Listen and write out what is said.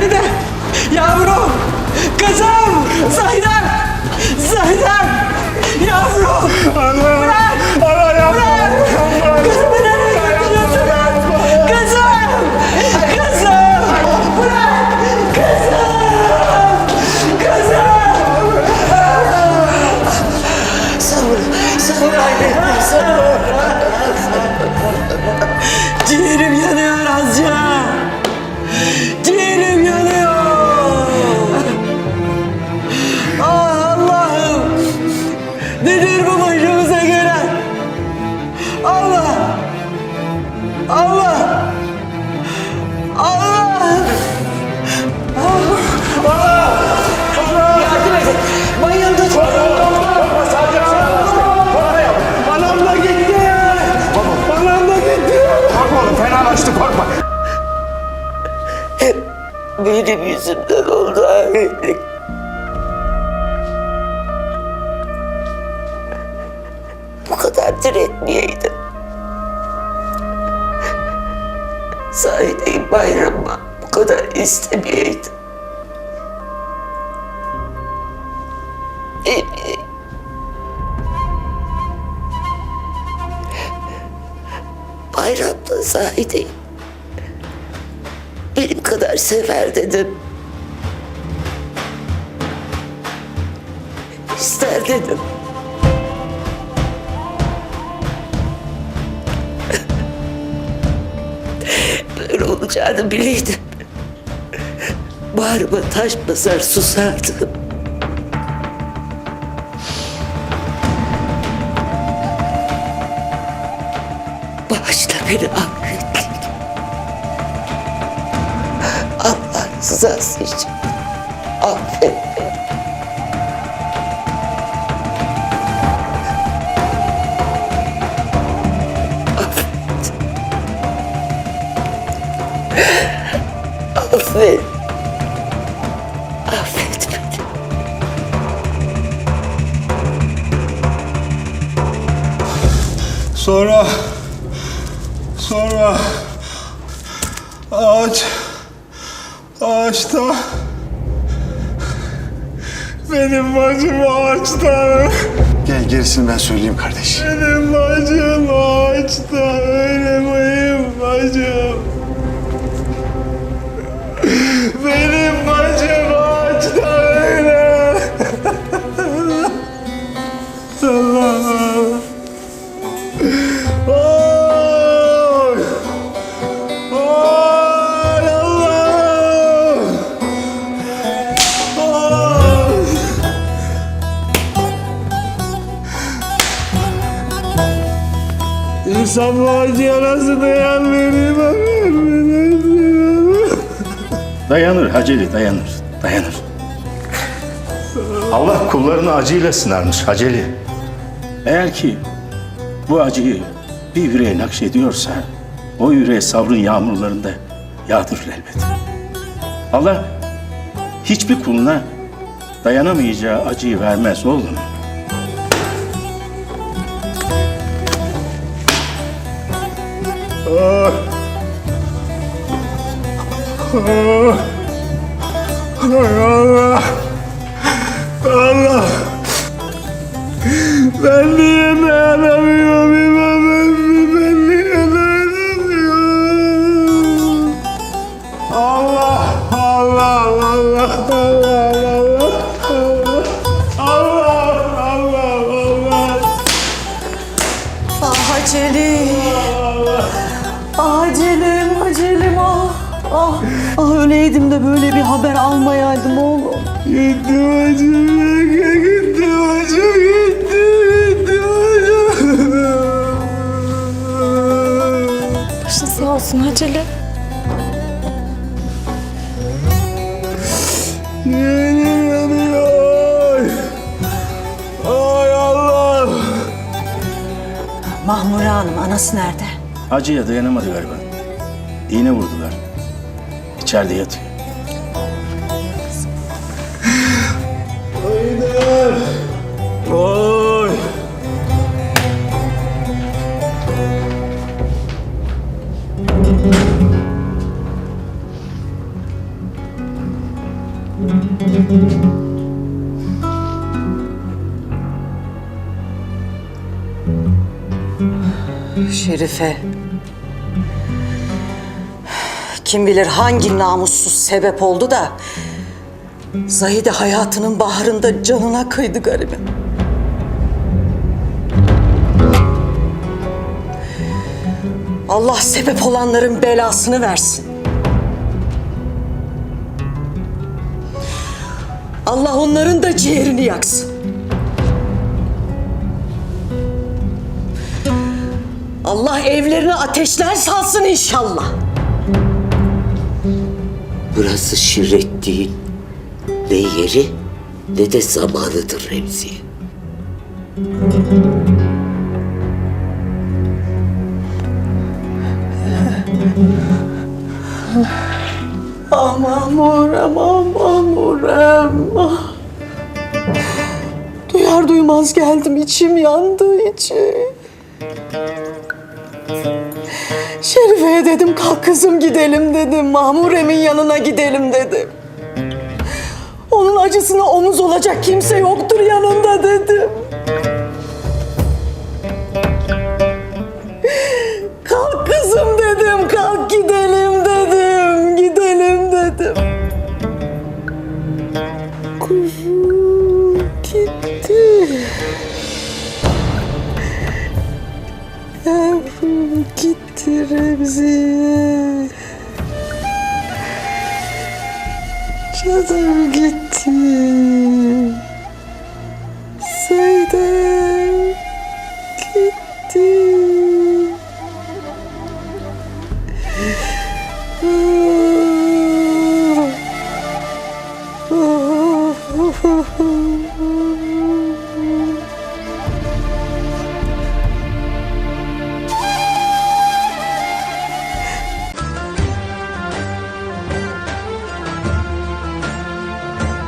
Feride! Yavrum! Kızım! Zahidem! Zahidem! Yavrum! Anam! Allah! Allah! Yardım edin! Bayıldı! Anam da gitti. Anam da gitti. Korkma oğlum fenalaştı korkma. Benim yüzümden oldu ahiretlik. Bu kadar diretmeyeydim. Sahide'yi bayramı bu kadar istemeyeydim. Bayramda Sahide'yi benim kadar sever dedim. İster dedim. Olacağını bileydim. Bağrıma taş basar susardım. Bağışla beni ahretlik. Allah rızası için. Affet. Sonra sonra ağaç ağaçta benim bacım ağaçta Gel gerisini ben söyleyeyim kardeş. benim bacım ağaçta öyle benim bacım İnsan bu acıya nasıl dayanır? Dayanır Haceli dayanır. Dayanır. Allah kullarını acıyla sınarmış Haceli. Eğer ki bu acıyı bir yüreğe nakşediyorsa o yüreğe sabrın yağmurlarında yağdırır elbet. Allah hiçbir kuluna dayanamayacağı acıyı vermez oğlum. Oh! Oh! Ay Allah! Allah! Ben niye dayanamıyorum öyleydim de böyle bir haber almayaydım oğlum. Gitti bacım, gitti bacım, gitti, gitti bacım. Başın sağ olsun acele. Yeğenim yanıyor. Ay Allah. Mahmure Hanım anası nerede? Acıya dayanamadı galiba. İğne vurdular. İçeride yatıyor. Haydar. Oy. Şerife. Kim bilir hangi namussuz sebep oldu da Zahide hayatının baharında canına kıydı garibim. Allah sebep olanların belasını versin. Allah onların da ciğerini yaksın. Allah evlerine ateşler salsın inşallah. Burası şirret değil. Ne yeri ne de zamanıdır Remziye. Ah Mahmurem, ah Mahmurem. Ah. Duyar duymaz geldim, içim yandı içim. Şerife'ye dedim kalk kızım gidelim dedim. Mahmurem'in yanına gidelim dedim. Onun acısına omuz olacak kimse yoktur yanında dedim. Remziye. Canım gitti. Zeynep gitti.